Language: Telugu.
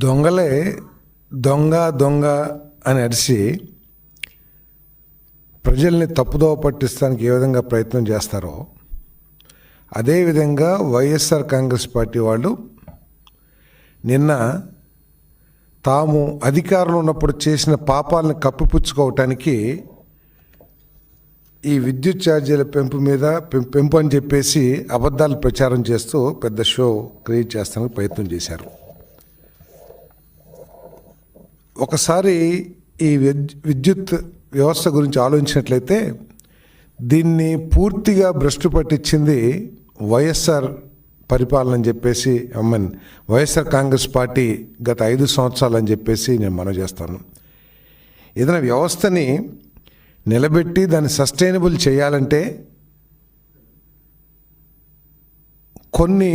దొంగలే దొంగ దొంగ అని అరిసి ప్రజల్ని తప్పుదోవ పట్టిస్తానికి ఏ విధంగా ప్రయత్నం చేస్తారో అదేవిధంగా వైఎస్ఆర్ కాంగ్రెస్ పార్టీ వాళ్ళు నిన్న తాము అధికారంలో ఉన్నప్పుడు చేసిన పాపాలను కప్పిపుచ్చుకోవటానికి ఈ విద్యుత్ ఛార్జీల పెంపు మీద పెం- పెంపు అని చెప్పేసి అబద్ధాలు ప్రచారం చేస్తూ పెద్ద షో క్రియేట్ చేస్తానికి ప్రయత్నం చేశారు. ఒకసారి ఈ విద్యుత్ వ్యవస్థ గురించి ఆలోచించినట్లయితే దీన్ని పూర్తిగా భ్రష్టు పట్టించింది వైఎస్ఆర్ పరిపాలన అని చెప్పేసి I mean YSR Congress party గత ఐదు సంవత్సరాలు అని చెప్పేసి నేను మనవి చేస్తాను. ఏదైనా వ్యవస్థని నిలబెట్టి దాన్ని సస్టైనబుల్ చేయాలంటే కొన్ని